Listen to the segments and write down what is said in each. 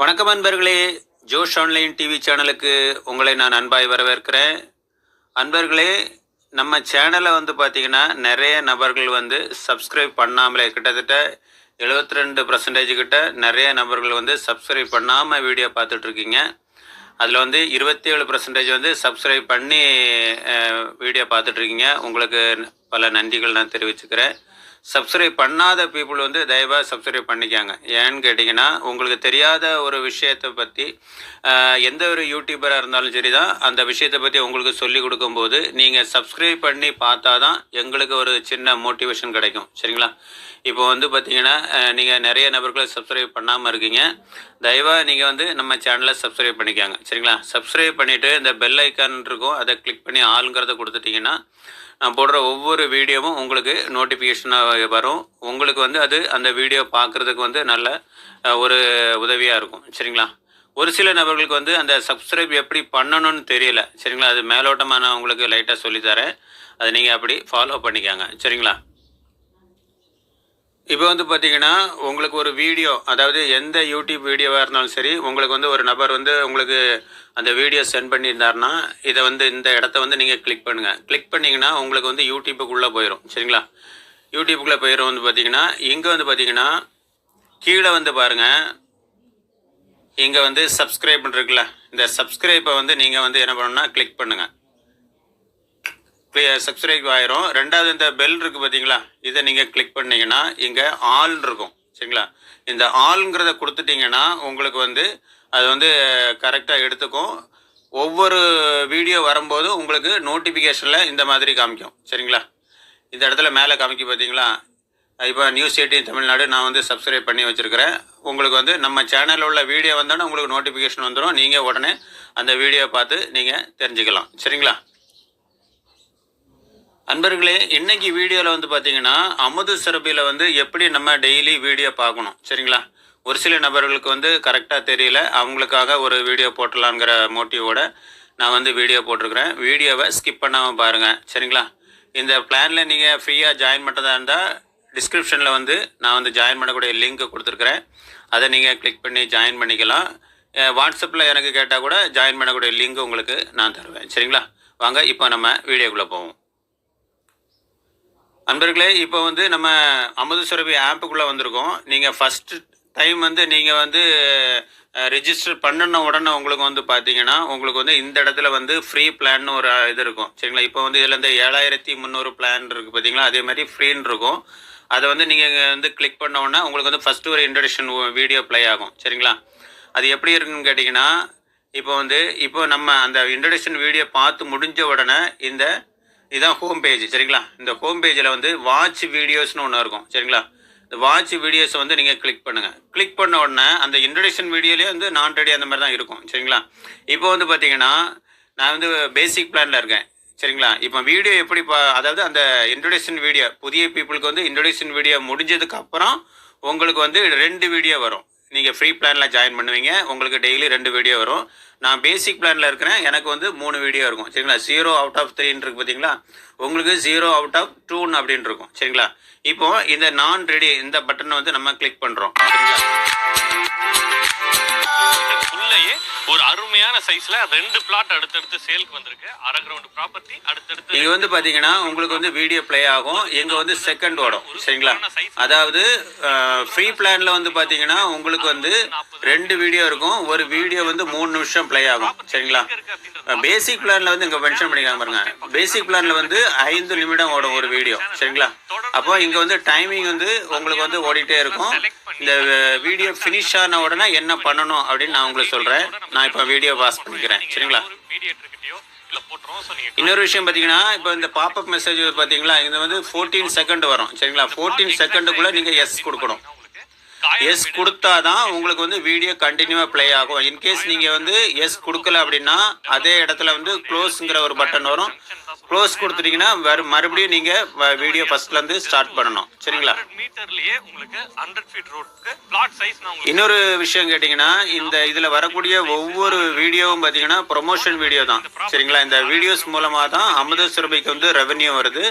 வணக்கம் அன்பர்களே ஜோஷ் online TV சேனலுக்கு உங்களை நான் அன்பாய் வரவேற்கிறேன். அன்பர்களே நம்ம சேனலை வந்து பார்த்திங்கன்னா நிறைய நபர்கள் வந்து சப்ஸ்கிரைப் பண்ணாமலே கிட்டத்தட்ட 72% ரெண்டு பர்சன்டேஜ் கிட்ட நிறைய நபர்கள் வந்து சப்ஸ்கிரைப் பண்ணாமல் வீடியோ பார்த்துட்டு இருக்கீங்க. அதில் வந்து இருபத்தி ஏழு பர்சன்டேஜ் வந்து சப்ஸ்கிரைப் பண்ணி வீடியோ பார்த்துட்ருக்கீங்க உங்களுக்கு பல நன்றிகள் நான் தெரிவிச்சுக்கிறேன். சப்ஸ்கிரைப் பண்ணாத பீப்புள் வந்து தயவாக சப்ஸ்கிரைப் பண்ணிக்காங்க. ஏன்னு கேட்டிங்கன்னா உங்களுக்கு தெரியாத ஒரு விஷயத்தை பற்றி எந்த ஒரு யூடியூபராக இருந்தாலும் சரி தான் அந்த விஷயத்தை பற்றி உங்களுக்கு சொல்லி கொடுக்கும்போது நீங்கள் சப்ஸ்கிரைப் பண்ணி பார்த்தா தான் எங்களுக்கு ஒரு சின்ன மோட்டிவேஷன் கிடைக்கும். சரிங்களா? இப்போ வந்து பார்த்தீங்கன்னா நீங்கள் நிறைய நபர்களை சப்ஸ்கிரைப் பண்ணாமல் இருக்கீங்க. தயவாக நீங்கள் வந்து நம்ம சேனலை சப்ஸ்கிரைப் பண்ணிக்காங்க. சரிங்களா? சப்ஸ்கிரைப் பண்ணிவிட்டு இந்த பெல் ஐக்கான் இருக்கும் அதை கிளிக் பண்ணி ஆளுங்கிறத கொடுத்துட்டிங்கன்னா நான் போடுற ஒவ்வொரு வீடியோவும் உங்களுக்கு நோட்டிஃபிகேஷனாக வரும். உங்களுக்கு வந்து அது அந்த வீடியோ பார்க்குறதுக்கு வந்து நல்ல ஒரு உதவியாக இருக்கும். சரிங்களா? ஒரு சில நபர்களுக்கு வந்து அந்த சப்ஸ்கிரைப் எப்படி பண்ணணும்னு தெரியல. சரிங்களா? அது மேலோட்டமாக நான் உங்களுக்கு லைட்டாக சொல்லித்தரேன் அதை நீங்கள் அப்படி ஃபாலோ பண்ணிக்காங்க. சரிங்களா? இப்போ வந்து பார்த்தீங்கன்னா உங்களுக்கு ஒரு வீடியோ அதாவது எந்த யூடியூப் வீடியோவாக இருந்தாலும் சரி உங்களுக்கு வந்து ஒரு நபர் வந்து உங்களுக்கு அந்த வீடியோ சென்ட் பண்ணியிருந்தாருன்னா இதை வந்து இந்த இடத்த வந்து நீங்கள் கிளிக் பண்ணுங்கள் கிளிக் பண்ணிங்கன்னா உங்களுக்கு வந்து யூடியூப்புக்குள்ளே போயிடும் சரிங்களா? யூடியூப்புக்குள்ளே போயிடும் வந்து பார்த்தீங்கன்னா இங்கே வந்து பார்த்தீங்கன்னா கீழே வந்து பாருங்கள் இங்கே வந்து சப்ஸ்கிரைப் இருக்குல்ல இந்த சப்ஸ்கிரைப்பை வந்து நீங்கள் வந்து என்ன பண்ணணும்னா கிளிக் பண்ணுங்கள் சப்ஸ்கிரைப் ஆயிரும். ரெண்டாவது இந்த பெல் இருக்குது பார்த்தீங்களா இதை நீங்கள் கிளிக் பண்ணீங்கன்னா இங்கே ஆல் இருக்கும். சரிங்களா? இந்த ஆளுங்கிறத கொடுத்துட்டிங்கன்னா உங்களுக்கு வந்து அது வந்து கரெக்டாக எடுத்துக்கும். ஒவ்வொரு வீடியோ வரும்போது உங்களுக்கு நோட்டிஃபிகேஷனில் இந்த மாதிரி காமிக்கும். சரிங்களா? இந்த இடத்துல மேலே காமிக்க பார்த்தீங்களா இப்போ நியூஸ் எயிட்டின் தமிழ்நாடு நான் வந்து சப்ஸ்கிரைப் பண்ணி வச்சுருக்கிறேன். உங்களுக்கு வந்து நம்ம சேனலில் உள்ள வீடியோ வந்தோன்னே உங்களுக்கு நோட்டிஃபிகேஷன் வந்துடும் நீங்கள் உடனே அந்த வீடியோ பார்த்து நீங்கள் தெரிஞ்சுக்கலாம். சரிங்களா? அன்பர்களே இன்றைக்கி வீடியோவில் வந்து பார்த்தீங்கன்னா அமுது சிறப்பியில் வந்து எப்படி நம்ம டெய்லி வீடியோ பார்க்கணும்? சரிங்களா? ஒரு சில நபர்களுக்கு வந்து கரெக்டாக தெரியல. அவங்களுக்காக ஒரு வீடியோ போட்டலாங்கிற மோட்டிவோட நான் வந்து வீடியோ போட்டிருக்கிறேன். வீடியோவை ஸ்கிப் பண்ணாமல் பாருங்கள் சரிங்களா? இந்த பிளானில் நீங்கள் ஃப்ரீயாக ஜாயின் பண்ணுறதா இருந்தால் டிஸ்கிரிப்ஷனில் வந்து நான் வந்து ஜாயின் பண்ணக்கூடிய லிங்க் கொடுத்துருக்குறேன். அதை நீங்கள் கிளிக் பண்ணி ஜாயின் பண்ணிக்கலாம். வாட்ஸ்அப்பில் எனக்கு கேட்டால் கூட ஜாயின் பண்ணக்கூடிய லிங்க் உங்களுக்கு நான் தருவேன். சரிங்களா? வாங்க இப்போ நம்ம வீடியோக்குள்ளே போவோம். அன்பர்களே இப்போ வந்து நம்ம அமுது சுரபி ஆப்புக்குள்ளே வந்திருக்கோம். நீங்கள் ஃபஸ்ட்டு டைம் வந்து நீங்கள் வந்து ரிஜிஸ்டர் பண்ணின உடனே உங்களுக்கு வந்து பார்த்தீங்கன்னா உங்களுக்கு வந்து இந்த இடத்துல வந்து ஃப்ரீ பிளான் ஒரு இது இருக்கும். சரிங்களா? இப்போ வந்து இதில் இந்த ஏழாயிரத்தி முந்நூறு பிளான் இருக்குது பார்த்தீங்களா அதே மாதிரி ஃப்ரீன்னு இருக்கும். அதை வந்து நீங்கள் வந்து கிளிக் பண்ண உடனே உங்களுக்கு வந்து ஃபஸ்ட்டு ஒரு இன்ட்ரடக்ஷன் வீடியோ ப்ளே ஆகும். சரிங்களா? அது எப்படி இருக்குன்னு கேட்டிங்கன்னா இப்போ வந்து இப்போ நம்ம அந்த இன்ட்ரடக்ஷன் வீடியோ பார்த்து முடிஞ்ச உடனே இந்த இதுதான் ஹோம் பேஜ் சரிங்களா? இந்த ஹோம் பேஜில் வந்து வாட்ச் வீடியோஸ்னு ஒன்று இருக்கும். சரிங்களா? வாட்ச் வீடியோஸை வந்து நீங்கள் கிளிக் பண்ணுங்கள் கிளிக் பண்ண உடனே அந்த இன்ட்ரடக்ஷன் வீடியோலேயே வந்து நான் ரெடி அந்த மாதிரி தான் இருக்கும். சரிங்களா? இப்போ வந்து பார்த்தீங்கன்னா நான் வந்து பேசிக் பிளானில் இருக்கேன். சரிங்களா? இப்போ வீடியோ எப்படி பா அதாவது அந்த இன்ட்ரடக்ஷன் வீடியோ புதிய பீப்புளுக்கு வந்து இன்ட்ரடக்ஷன் வீடியோ முடிஞ்சதுக்கு அப்புறம் உங்களுக்கு வந்து ரெண்டு வீடியோ வரும். நீங்கள் ஃப்ரீ பிளானில் ஜாயின் பண்ணுவீங்க. உங்களுக்கு டெய்லி ரெண்டு வீடியோ வரும். நான் பேசிக் பிளானில் இருக்கிறேன். எனக்கு வந்து மூணு வீடியோ இருக்கும். சரிங்களா? ஜீரோ அவுட் ஆஃப் த்ரீன்னு இருக்கு பார்த்தீங்களா உங்களுக்கு ஜீரோ அவுட் ஆஃப் டூன்னு அப்படின்னு இருக்கும். சரிங்களா? இப்போது இந்த நான் ரெடி இந்த பட்டனை வந்து நம்ம கிளிக் பண்ணுறோம் சரிங்களா? அருமையான சைஸ்ல ரெண்டு பிளாட் அடுத்தடுத்து சேலுக்கு வந்திருக்கு. அரை கிரவுண்ட் ப்ராப்பர்ட்டி அடுத்தடுத்து இங்க வந்து பாத்தீங்கன்னா உங்களுக்கு வந்து வீடியோ ப்ளே ஆகும். எங்க வந்து செகண்ட் ஓடும். சரிங்களா? அதாவது ஃப்ரீ பிளான்ல வந்து பாத்தீங்கன்னா உங்களுக்கு வந்து ரெண்டு வீடியோ இருக்கும். ஒரு வீடியோ வந்து மூணு நிமிஷம் ப்ளே ஆகும். சரிங்களா? பேசிக் பிளான்ல வந்து இங்க மென்ஷன் பண்ணிக்காம பாருங்க. பேசிக் பிளான்ல வந்து ஐந்து நிமிடம் ஓடும் ஒரு வீடியோ சரிங்களா? அப்போ இங்க வந்து டைமிங் வந்து உங்களுக்கு வந்து ஓடிட்டே இருக்கும். இந்த வீடியோ ஃபினிஷ் ஆன உடனே என்ன பண்ணணும் அப்படின்னு நான் உங்களுக்கு சொல்கிறேன் நான் இப்போ வீடியோ பாஸ் பண்ணிக்கிறேன். சரிங்களா? இன்னொரு விஷயம் பார்த்தீங்கன்னா இப்போ இந்த பாப்அப் மெசேஜ் பார்த்தீங்களா இது வந்து ஃபோர்டீன் செகண்ட் வரும். சரிங்களா? ஃபோர்டீன் செகண்டுக்குள்ளே நீங்கள் எஸ் கொடுக்கணும். எஸ் கொடுத்தாதான் உங்களுக்கு வந்து வீடியோ கண்டினியூவாக ப்ளே ஆகும். இன்கேஸ் நீங்கள் வந்து எஸ் கொடுக்கல அப்படின்னா அதே இடத்துல வந்து க்ளோஸ்ங்கிற ஒரு பட்டன் வரும். க்ளோஸ் கொடுத்துட்டீங்கன்னா மறுபடியும் நீங்கள் வீடியோ ஃபஸ்ட்லேருந்து ஸ்டார்ட் பண்ணணும். சரிங்களா? மீட்டர்லயே உங்களுக்கு 100 ஃபீட் ரோட்க்கு பிளாட் சைஸ் நான் உங்களுக்கு இன்னொரு விஷயம் கேட்டிங்கன்னா இந்த இதில் வரக்கூடிய ஒவ்வொரு வீடியோவும் பார்த்தீங்கன்னா ப்ரொமோஷன் வீடியோ தான். சரிங்களா? இந்த வீடியோஸ் மூலமாக தான் அமுத சுரபிக்கு வந்து ரெவென்யூ வருது.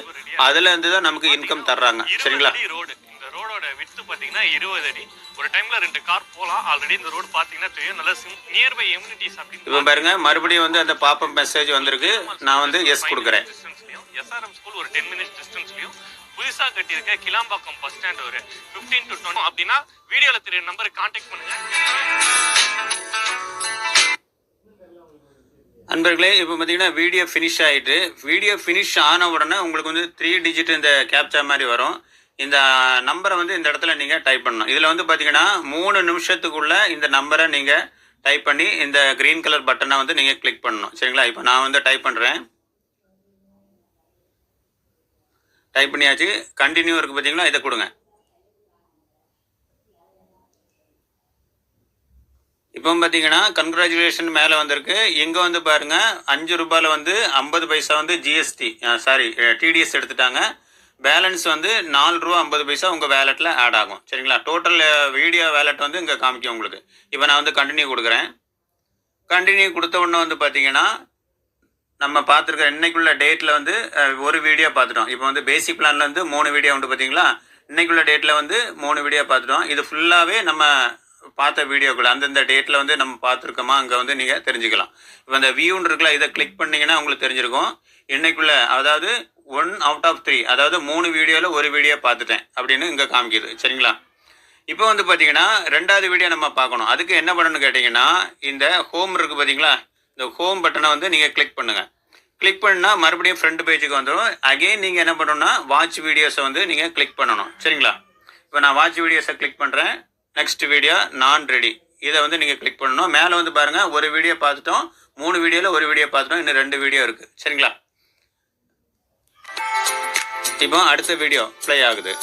அதில் இருந்து தான் நமக்கு இன்கம் தர்றாங்க. சரிங்களா? பார்த்தீங்கன்னா இருபது அடி. ஒரு டைம்ல ரெண்டு கார் போகலாம் ஆல்ரெடி இந்த ரோடு பார்த்தீங்கன்னா தெரியும். நல்லா நியர்பை எம்யூனிட்டிஸ் இப்போ அப்படின்னு பாருங்க மறுபடியும் வந்து அந்த பாப்பப் மெசேஜ் வந்திருக்கு. நான் வந்து எஸ் கொடுக்குறேன். எஸ்ஆர்எம் ஸ்கூல் ஒரு டென் மினிட்ஸ் டிஸ்டன்ஸ்லயும் புதுசா கட்டியிருக்க கிளாம்பாக்கம் பஸ் ஸ்டாண்ட் ஒரு 15 டு டுவெண்ட்டி அப்படின்னா வீடியோல தெரிய நம்பருக்கு கான்டாக்ட் பண்ணுங்க. அன்பர்களே இப்போ பார்த்தீங்கன்னா வீடியோ ஃபினிஷ் ஆகிட்டு வீடியோ ஃபினிஷ் ஆன உடனே உங்களுக்கு வந்து த்ரீ டிஜிட் இந்த கேப்சா மாதிரி வரும். இந்த நம்பரை வந்து இந்த இடத்துல நீங்கள் டைப் பண்ணணும். இதில் வந்து பார்த்தீங்கன்னா மூணு நிமிஷத்துக்குள்ளே இந்த நம்பரை நீங்கள் டைப் பண்ணி இந்த க்ரீன் கலர் பட்டனை வந்து நீங்கள் கிளிக் பண்ணணும். சரிங்களா? இப்போ நான் வந்து டைப் பண்ணுறேன் டைப் பண்ணியாச்சு. கண்டினியூ இருக்குது பார்த்தீங்களா இதை கொடுங்க. இப்போ பார்த்தீங்கன்னா கங்க்ராச்சுலேஷன் மேலே வந்திருக்கு. இங்கே வந்து பாருங்கள் அஞ்சு ரூபாயில் வந்து ஐம்பது பைசா வந்து ஜிஎஸ்டி சாரி டிடிஎஸ் எடுத்துட்டாங்க. பேலன்ஸ் வந்து நாலு ரூபா ஐம்பது பைசா உங்கள் வேலெட்டில் ஆட் ஆகும். சரிங்களா? டோட்டல் வீடியோ வேலெட் வந்து இங்கே காமிக்கும் உங்களுக்கு. இப்போ நான் வந்து கண்டினியூ கொடுக்குறேன். கண்டினியூ கொடுத்த உடனே வந்து பார்த்தீங்கன்னா நம்ம பார்த்துருக்க இன்னைக்குள்ள டேட்டில் வந்து ஒரு வீடியோ பார்த்துட்டோம். இப்போ வந்து பேசிக் பிளான்ல வந்து மூணு வீடியோ உண்டு பார்த்தீங்களா இன்னைக்குள்ள டேட்டில் வந்து மூணு வீடியோ பார்த்துட்டோம். இது ஃபுல்லாகவே நம்ம பார்த்த வீடியோக்குள்ள அந்தந்த டேட்டில் வந்து நம்ம பார்த்துருக்கோமா அங்கே வந்து நீங்கள் தெரிஞ்சுக்கலாம். இப்போ இந்த வியூன்னு இருக்குல்ல இதை கிளிக் பண்ணிங்கன்னா உங்களுக்கு தெரிஞ்சிருக்கும். இன்னைக்குள்ள அதாவது ஒன் அவுட் ஆஃப் த்ரீ அதாவது மூணு வீடியோவில் ஒரு வீடியோ பார்த்துட்டேன் அப்படின்னு இங்கே காமிக்குது. சரிங்களா? இப்போ வந்து பார்த்தீங்கன்னா ரெண்டாவது வீடியோ நம்ம பார்க்கணும். அதுக்கு என்ன பண்ணணும்னு கேட்டிங்கன்னா இந்த ஹோம் இருக்குது பார்த்தீங்களா இந்த ஹோம் பட்டனை வந்து நீங்கள் கிளிக் பண்ணுங்கள் கிளிக் பண்ணால் மறுபடியும் ஃப்ரண்ட் பேஜுக்கு வந்துடும். அகைன் நீங்கள் என்ன பண்ணணும்னா வாட்ச் வீடியோஸை வந்து நீங்கள் கிளிக் பண்ணணும். சரிங்களா? இப்போ நான் வாட்ச் வீடியோஸை கிளிக் பண்ணுறேன் நெக்ஸ்ட் வீடியோ நான் ரெடி இதை வந்து நீங்கள் கிளிக் பண்ணணும். மேலே வந்து பாருங்கள் ஒரு வீடியோ பார்த்துட்டோம். மூணு வீடியோவில் ஒரு வீடியோ பார்த்துட்டோம். இன்னும் ரெண்டு வீடியோ இருக்குது சரிங்களா? இப்போ அடுத்த வீடியோ ப்ளே ஆகுது.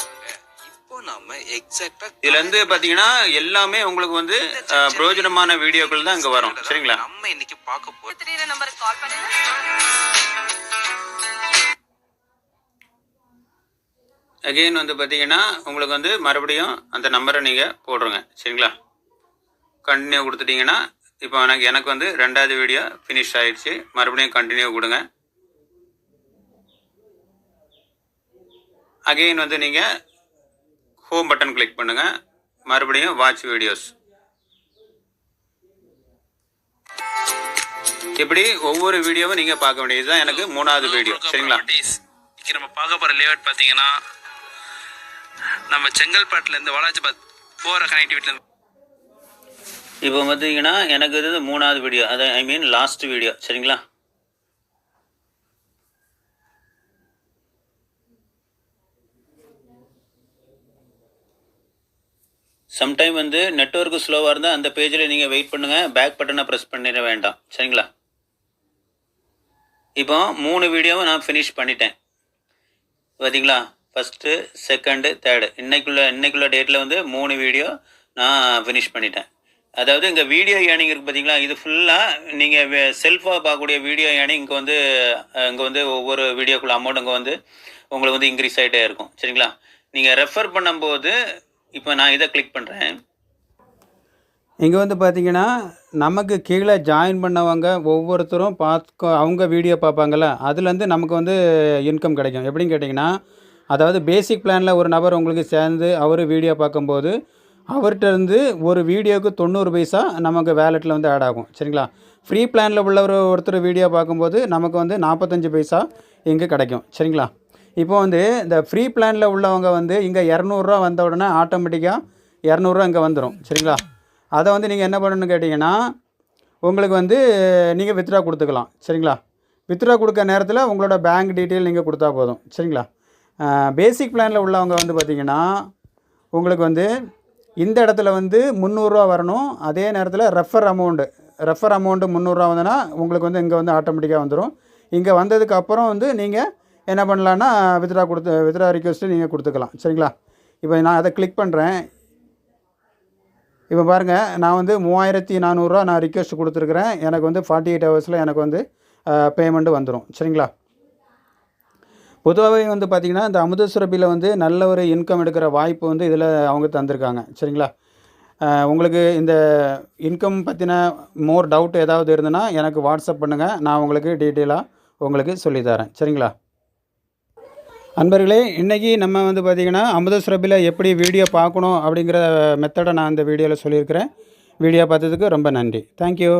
இப்போ நாம எக்ஸாக்டா இதுல இருந்து பாத்தீங்கன்னா எல்லாமே உங்களுக்கு வந்து பிரயோஜனமான வீடியோக்கள் தான் இங்க வரும். சரிங்களா? நம்ம இன்னைக்கு பார்க்க போறோம் தெரியுற நம்பருக்கு கால் பண்ணுங்க. அகெயின் வந்து பாத்தீங்கன்னா உங்களுக்கு வந்து மறுபடியும் அந்த நம்பரை நீங்க போடுறங்க. சரிங்களா? கண்டினியூ கொடுத்துட்டீங்கன்னா இப்போ எனக்கு எனக்கு வந்து ரெண்டாவது வீடியோ ஃபினிஷ் ஆயிடுச்சு. மறுபடியும் கண்டினியூ கொடுங்க. அகெயின் வந்து நீங்க ஹோம் பட்டன் கிளிக் பண்ணுங்க. மறுபடியும் வாட்ச் வீடியோஸ் இப்படி ஒவ்வொரு வீடியோவும் நீங்க பார்க்க வேண்டியது இதுதான் எனக்கு மூணாவது வீடியோ சரிங்களா? இன்னைக்கு நம்ம பார்க்க போற லேஅவுட் பாத்தீங்கன்னா நம்ம செங்கல்பட்டுல இருந்து வாலாஜாபாத் போற கனெக்டிவிட்டில இருந்து இப்போ பார்த்தீங்கன்னா எனக்கு இது மூணாவது வீடியோ அது ஐ மீன் லாஸ்ட் வீடியோ சரிங்களா? சம்டைம் வந்து நெட்ஒர்க்கு ஸ்லோவாக இருந்தால் அந்த பேஜில் நீங்கள் வெயிட் பண்ணுங்கள் பேக் பட்டனை ப்ரெஸ் பண்ணிட வேண்டாம். சரிங்களா? இப்போ மூணு வீடியோவை நான் ஃபினிஷ் பண்ணிட்டேன். பார்த்தீங்களா ஃபஸ்ட்டு செகண்டு தேர்டு இன்னைக்குள்ள இன்னைக்குள்ள டேட்டில் வந்து மூணு வீடியோ நான் ஃபினிஷ் பண்ணிட்டேன். அதாவது இங்கே வீடியோ ஏர்னிங் இருக்குது பார்த்தீங்களா இது ஃபுல்லாக நீங்கள் செல்ஃபாக பார்க்கக்கூடிய வீடியோ ஏர்னிங் இங்கே வந்து இங்கே வந்து ஒவ்வொரு வீடியோக்குள்ள அமௌண்ட் இங்கே வந்து உங்களுக்கு வந்து இன்க்ரீஸ் ஆகிட்டே இருக்கும். சரிங்களா? நீங்கள் ரெஃபர் பண்ணும்போது இப்போ நான் இதை கிளிக் பண்ணுறேன் இங்கே வந்து பார்த்தீங்கன்னா நமக்கு கீழே ஜாயின் பண்ணவங்க ஒவ்வொருத்தரும் பார்க்க அவங்க வீடியோ பார்ப்பாங்கள்ல அதுலேருந்து நமக்கு வந்து இன்கம் கிடைக்கும். எப்படின்னு கேட்டிங்கன்னா அதாவது பேசிக் பிளானில் ஒரு நபர் உங்களுக்கு சேர்ந்து அவர் வீடியோ பார்க்கும்போது அவர்கிட்ட இருந்து ஒரு வீடியோவுக்கு தொண்ணூறு பைசா நமக்கு வேலெட்டில் வந்து ஆட் ஆகும். சரிங்களா? ஃப்ரீ பிளானில் உள்ளவர் ஒருத்தர் வீடியோ பார்க்கும்போது நமக்கு வந்து நாற்பத்தஞ்சு பைசா இங்கே கிடைக்கும். சரிங்களா? இப்போ வந்து இந்த ஃப்ரீ பிளானில் உள்ளவங்க வந்து இங்கே இரநூறுவா வந்த உடனே ஆட்டோமேட்டிக்காக இரநூறுவா இங்கே வந்துடும் சரிங்களா? அதை வந்து நீங்கள் என்ன பண்ணணும்னு கேட்டிங்கன்னா உங்களுக்கு வந்து நீங்கள் வித்ட்ரா கொடுத்துக்கலாம். சரிங்களா? வித்ட்ரா கொடுக்க நேரத்தில் உங்களோட பேங்க் டீட்டெயில் நீங்கள் கொடுத்தா போதும். சரிங்களா? பேசிக் பிளானில் உள்ளவங்க வந்து பார்த்திங்கன்னா உங்களுக்கு வந்து இந்த இடத்துல வந்து முந்நூறுரூவா வரணும். அதே நேரத்தில் ரெஃபர் அமௌண்ட்டு ரெஃபர் அமௌண்ட்டு முந்நூறுரூவா வந்ததுன்னா உங்களுக்கு வந்து இங்கே வந்து ஆட்டோமேட்டிக்காக வந்துடும் இங்கே வந்ததுக்கு அப்புறம் வந்து நீங்கள் என்ன பண்ணலான்னா வித்ரா கொடுத்து வித்ரா ரிக்வெஸ்ட்டு நீங்கள் கொடுத்துக்கலாம். சரிங்களா? இப்போ நான் அதை கிளிக் பண்ணுறேன் இப்போ பாருங்கள் நான் வந்து மூவாயிரத்தி நானூறுரூவா நான் ரிக்வெஸ்ட் கொடுத்துருக்குறேன். எனக்கு வந்து ஃபார்ட்டி எயிட் ஹவர்ஸில் எனக்கு வந்து பேமெண்ட்டு வந்துடும் சரிங்களா? பொதுவாகவே வந்து பார்த்திங்கன்னா இந்த அமுத சுரபியில் வந்து நல்ல ஒரு இன்கம் எடுக்கிற வாய்ப்பு வந்து இதில் அவங்க தந்திருக்காங்க. சரிங்களா? உங்களுக்கு இந்த இன்கம் பற்றின மோர் டவுட் ஏதாவது இருந்ததுன்னா எனக்கு வாட்ஸ்அப் பண்ணுங்கள் நான் உங்களுக்கு டீட்டெயிலாக உங்களுக்கு சொல்லித்தரேன் சரிங்களா? அன்பர்களே இன்றைக்கி நம்ம வந்து பார்த்திங்கன்னா அமுதசுரபியில் எப்படி வீடியோ பார்க்கணும் அப்படிங்கிற மெத்தடை நான் இந்த வீடியோவில் சொல்லியிருக்கிறேன். வீடியோ பார்த்ததுக்கு ரொம்ப நன்றி. தேங்க்யூ